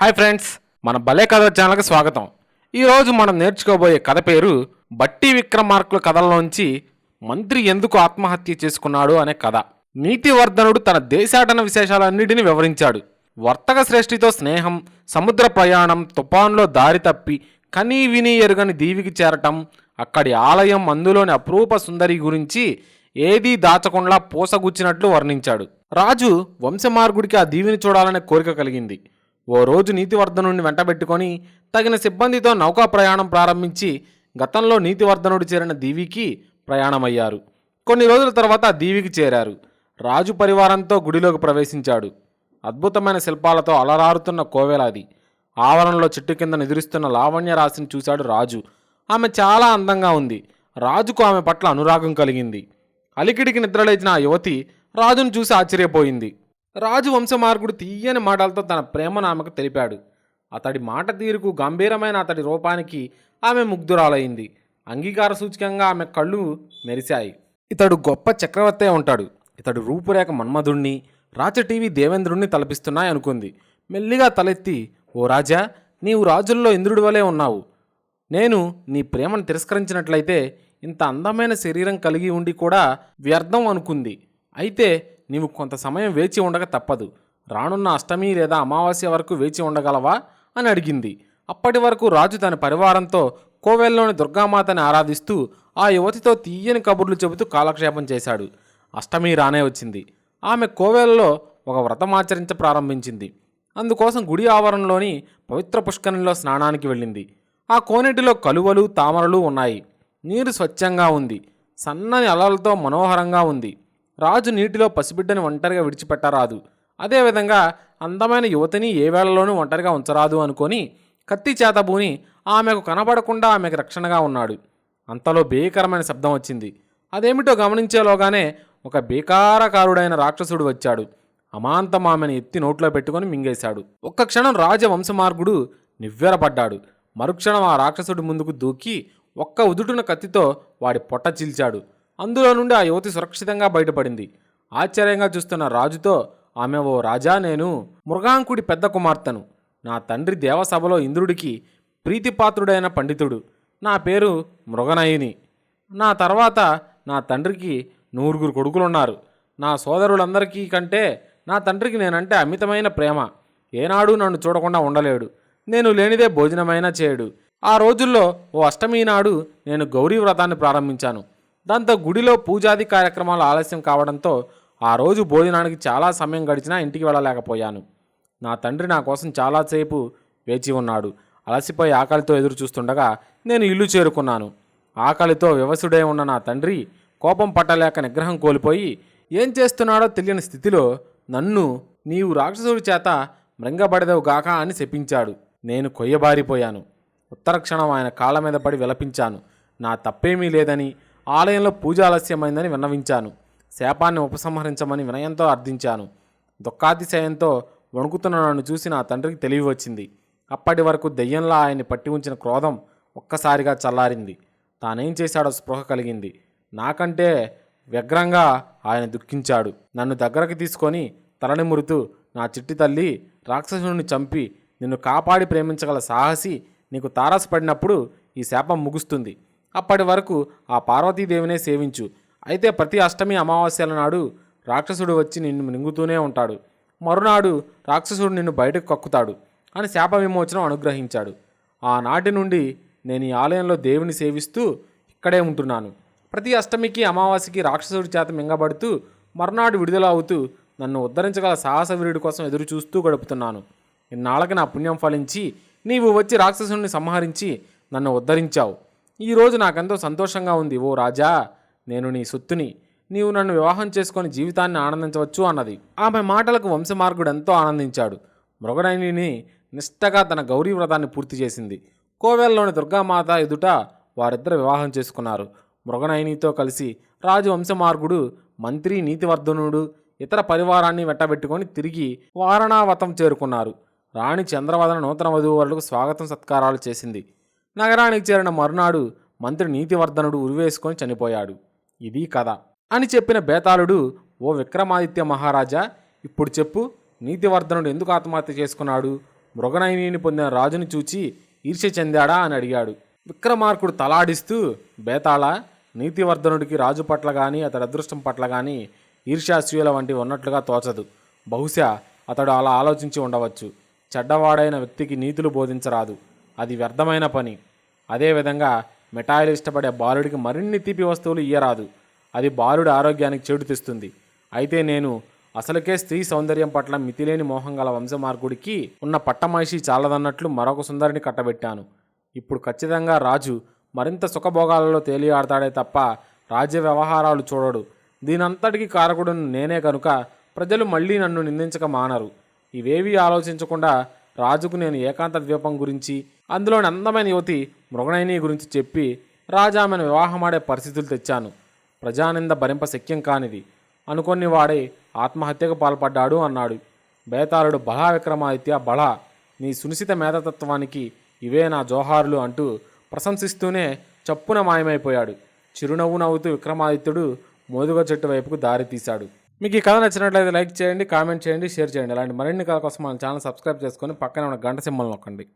Hi friends మన భలే కథ ఛానల్కి స్వాగతం. ఈరోజు మనం నేర్చుకోబోయే కథ పేరు బట్టి విక్రమార్కుల కథల్లోంచి మంత్రి ఎందుకు ఆత్మహత్య చేసుకున్నాడు అనే కథ. నీతివర్ధనుడు తన దేశాటన విశేషాలన్నిటిని వివరించాడు. వర్తక శ్రేష్ఠితో స్నేహం సముద్ర ప్రయాణం తుఫాన్లో దారి తప్పి కనీ విని ఎరుగని దీవికి చేరటం అక్కడి ఆలయం అందులోని అప్రూప సుందరి గురించి ఏదీ దాచకుండా పూసగుచ్చినట్లు వర్ణించాడు. రాజు వంశమార్గుడికి ఆ దీవిని చూడాలనే కోరిక కలిగింది. ఓ రోజు నీతివర్ధనుడిని వెంటబెట్టుకొని తగిన సిబ్బందితో నౌకా ప్రయాణం ప్రారంభించి గతంలో నీతివర్ధనుడు చేరిన దీవికి ప్రయాణమయ్యారు. కొన్ని రోజుల తర్వాత దీవికి చేరారు. రాజు పరివారంతో గుడిలోకి ప్రవేశించాడు. అద్భుతమైన శిల్పాలతో అలరారుతున్న కోవెలాది. ఆవరణలో చెట్టు కింద నిద్రిస్తున్న లావణ్య రాశిని చూశాడు రాజు. ఆమె చాలా అందంగా ఉంది. రాజుకు ఆమె పట్ల అనురాగం కలిగింది. అలికిడికి నిద్రలేచిన ఆ యువతి రాజును చూసి ఆశ్చర్యపోయింది. రాజు వంశమార్గుడు తీయని మాటలతో తన ప్రేమను ఆమెకు తెలిపాడు. అతడి మాట తీరుకు గంభీరమైన అతడి రూపానికి ఆమె ముగ్ధురాలైంది. అంగీకార సూచకంగా ఆమె కళ్ళు మెరిశాయి. ఇతడు గొప్ప చక్రవర్తే ఉంటాడు. ఇతడు రూపురేఖ మన్మధుణ్ణి రాచటీవి దేవేంద్రుణ్ణి తలపిస్తున్నాయి అనుకుంది. మెల్లిగా తలెత్తి ఓ రాజా నీవు రాజుల్లో ఇంద్రుడి వలె ఉన్నావు. నేను నీ ప్రేమను తిరస్కరించినట్లయితే ఇంత అందమైన శరీరం కలిగి ఉండి కూడా వ్యర్థం అనుకుంది. అయితే నీవు కొంత సమయం వేచి ఉండక తప్పదు. రానున్న అష్టమి లేదా అమావాస్య వరకు వేచి ఉండగలవా? అని అడిగింది. అప్పటి వరకు రాజు తన పరివారంతో కోవెల్లోని దుర్గామాతని ఆరాధిస్తూ ఆ యువతితో తీయని కబుర్లు చెబుతూ కాలక్షేపం చేశాడు. అష్టమి రానే వచ్చింది. ఆమె కోవెలలో ఒక వ్రతం ఆచరించ ప్రారంభించింది. అందుకోసం గుడి ఆవరణలోని పవిత్ర పుష్కరంలో స్నానానికి వెళ్ళింది. ఆ కోనేటిలో కలువలు తామరలు ఉన్నాయి. నీరు స్వచ్ఛంగా ఉంది. సన్నని అలలతో మనోహరంగా ఉంది. రాజు నీటిలో పసిబిడ్డని ఒంటరిగా విడిచిపెట్టరాదు. అదేవిధంగా అందమైన యువతిని ఏ వేళలోనూ ఒంటరిగా ఉంచరాదు అనుకొని కత్తి చేతబూని ఆమెకు కనబడకుండా ఆమెకు రక్షణగా ఉన్నాడు. అంతలో భీకరమైన శబ్దం వచ్చింది. అదేమిటో గమనించేలోగానే ఒక భీకారకారుడైన రాక్షసుడు వచ్చాడు. అమాంతం ఆమెను ఎత్తి నోట్లో పెట్టుకొని మింగేశాడు. ఒక్క క్షణం రాజవంశమార్గుడు నివ్వెరపడ్డాడు. మరుక్షణం ఆ రాక్షసుడి ముందుకు దూకి ఒక్క ఉదుటున కత్తితో వాడి పొట్ట చీల్చాడు. అందులో నుండి ఆ యువతి సురక్షితంగా బయటపడింది. ఆశ్చర్యంగా చూస్తున్న రాజుతో ఆమె ఓ రాజా నేను మృగాంకుడి పెద్ద కుమార్తెను. నా తండ్రి దేవసభలో ఇంద్రుడికి ప్రీతిపాత్రుడైన పండితుడు. నా పేరు మృగనయుని. నా తర్వాత నా తండ్రికి నూరుగురు కొడుకులున్నారు. నా సోదరులందరికీ కంటే నా తండ్రికి నేనంటే అమితమైన ప్రేమ. ఏనాడు నన్ను చూడకుండా ఉండలేడు. నేను లేనిదే భోజనమైనా చేయడు. ఆ రోజుల్లో ఓ అష్టమి నాడు నేను గౌరీ వ్రతాన్ని ప్రారంభించాను. దాంతో గుడిలో పూజాది కార్యక్రమాలు ఆలస్యం కావడంతో ఆ రోజు భోజనానికి చాలా సమయం గడిచినా ఇంటికి వెళ్ళలేకపోయాను. నా తండ్రి నా కోసం చాలాసేపు వేచి ఉన్నాడు. అలసిపోయి ఆకలితో ఎదురు చూస్తుండగా నేను ఇల్లు చేరుకున్నాను. ఆకలితో వ్యవసుడే ఉన్న నా తండ్రి కోపం పట్టలేక నిగ్రహం కోల్పోయి ఏం చేస్తున్నాడో తెలియని స్థితిలో నన్ను నీవు రాక్షసుడి చేత మృంగబడదవు గాక అని శపించాడు. నేను కొయ్యబారిపోయాను. ఉత్తర క్షణం ఆయన కాళ్ళ మీద పడి విలపించాను. నా తప్పేమీ లేదని ఆలయంలో పూజ ఆలస్యమైందని విన్నవించాను. శాపాన్ని ఉపసంహరించమని వినయంతో అర్థించాను. దుఃఖాతిశయంతో వణుకుతున్న నన్ను చూసి నా తండ్రికి తెలివి వచ్చింది. అప్పటి వరకు దెయ్యంలా ఆయన్ని పట్టి ఉంచిన క్రోధం ఒక్కసారిగా చల్లారింది. తానేం చేశాడో స్పృహ కలిగింది. నాకంటే వ్యగ్రంగా ఆయన దుఃఖించాడు. నన్ను దగ్గరకు తీసుకొని తలనిమురుతూ నా చిట్టి తల్లి రాక్షసుని చంపి నిన్ను కాపాడి ప్రేమించగల సాహసి నీకు తారసపడినప్పుడు ఈ శాపం ముగుస్తుంది. అప్పటి వరకు ఆ పార్వతీదేవినే సేవించు. అయితే ప్రతి అష్టమి అమావాస్యల నాడు రాక్షసుడు వచ్చి నిన్ను మింగుతూనే ఉంటాడు. మరునాడు రాక్షసుడు నిన్ను బయటకు కక్కుతాడు అని శాప విమోచనం అనుగ్రహించాడు. ఆనాటి నుండి నేను ఈ ఆలయంలో దేవుని సేవిస్తూ ఇక్కడే ఉంటున్నాను. ప్రతి అష్టమికి అమావాస్యకి రాక్షసుడి చేత మింగబడుతూ మరునాడు విడుదల అవుతూ నన్ను ఉద్ధరించగల సాహస వీరుడి కోసం ఎదురు చూస్తూ గడుపుతున్నాను. ఇన్నాళ్ళకి నా పుణ్యం ఫలించి నీవు వచ్చి రాక్షసుడిని సంహరించి నన్ను ఉద్ధరించావు. ఈరోజు నాకెంతో సంతోషంగా ఉంది ఓ రాజా. నేను నీ సొత్తుని నీవు నన్ను వివాహం చేసుకొని జీవితాన్ని ఆనందించవచ్చు అన్నది. ఆమె మాటలకు వంశమార్గుడు ఎంతో ఆనందించాడు. మృగనైనిని నిష్టగా తన గౌరీ వ్రతాన్ని పూర్తి చేసింది. కోవెల్లోని దుర్గామాత ఎదుట వారిద్దరు వివాహం చేసుకున్నారు. మృగనయనితో కలిసి రాజు వంశమార్గుడు మంత్రి నీతివర్ధనుడు ఇతర పరివారాన్ని వెంటబెట్టుకొని తిరిగి వారణావతం చేరుకున్నారు. రాణి చంద్రవదన నూతన వధూవరులకు స్వాగతం సత్కారాలు చేసింది. నగరానికి చేరిన మరునాడు మంత్రి నీతివర్ధనుడు ఉరివేసుకొని చనిపోయాడు. ఇది కథ. అని చెప్పిన బేతాళుడు ఓ విక్రమాదిత్య మహారాజా ఇప్పుడు చెప్పు నీతివర్ధనుడు ఎందుకు ఆత్మహత్య చేసుకున్నాడు? మృగనయనీని పొందిన రాజుని చూచి ఈర్ష్య చెందాడా? అని అడిగాడు. విక్రమార్కుడు తలాడిస్తూ బేతాళ నీతివర్ధనుడికి రాజు పట్ల కానీ అతడి అదృష్టం పట్ల కానీ ఈర్ష్యాస్యుల వంటివి ఉన్నట్లుగా తోచదు. బహుశా అతడు అలా ఆలోచించి ఉండవచ్చు. చెడ్డవాడైన వ్యక్తికి నీతులు బోధించరాదు. అది వ్యర్థమైన పని. అదేవిధంగా మిఠాయిలు ఇష్టపడే బాలుడికి మరిన్ని తీపి వస్తువులు ఇయ్యరాదు. అది బాలుడి ఆరోగ్యానికి చెడు తెస్తుంది. అయితే నేను అసలుకే స్త్రీ సౌందర్యం పట్ల మితిలేని మోహం గల వంశమార్గుడికి ఉన్న పట్టమహిషి చాలదన్నట్లు మరొక సుందరిని కట్టబెట్టాను. ఇప్పుడు ఖచ్చితంగా రాజు మరింత సుఖభోగాలలో తేలియాడతాడే తప్ప రాజ్య వ్యవహారాలు చూడడు. దీనంతటికీ కారకుడును నేనే కనుక ప్రజలు మళ్ళీ నన్ను నిందించక మానరు. ఇవేవీ ఆలోచించకుండా రాజుకు నేను ఏకాంత ద్వీపం గురించి అందులోని అందమైన యువతి మృగణైని గురించి చెప్పి రాజామెను వివాహమాడే పరిస్థితులు తెచ్చాను. ప్రజానింద భరింప శక్యం కానిది. అనుకొని వాడే ఆత్మహత్యకు పాల్పడ్డాడు అన్నాడు. బేతాళుడు బలా విక్రమాదిత్య బలా నీ సునిశిత మేధతత్వానికి ఇవే నా జోహారులు అంటూ ప్రశంసిస్తూనే చప్పున మాయమైపోయాడు. చిరునవ్వు నవ్వుతూ విక్రమాదిత్యుడు మోదుగ చెట్టు వైపుకు దారి తీశాడు. మీకు ఈ కథ నచ్చినట్లయితే లైక్ చేయండి కామెంట్ చేయండి షేర్ చేయండి. అలాంటి మరిన్ని కథ కోసం మన ఛానల్ సబ్స్క్రైబ్ చేసుకొని పక్కన ఉన్న గంట సింబల్ నొక్కండి.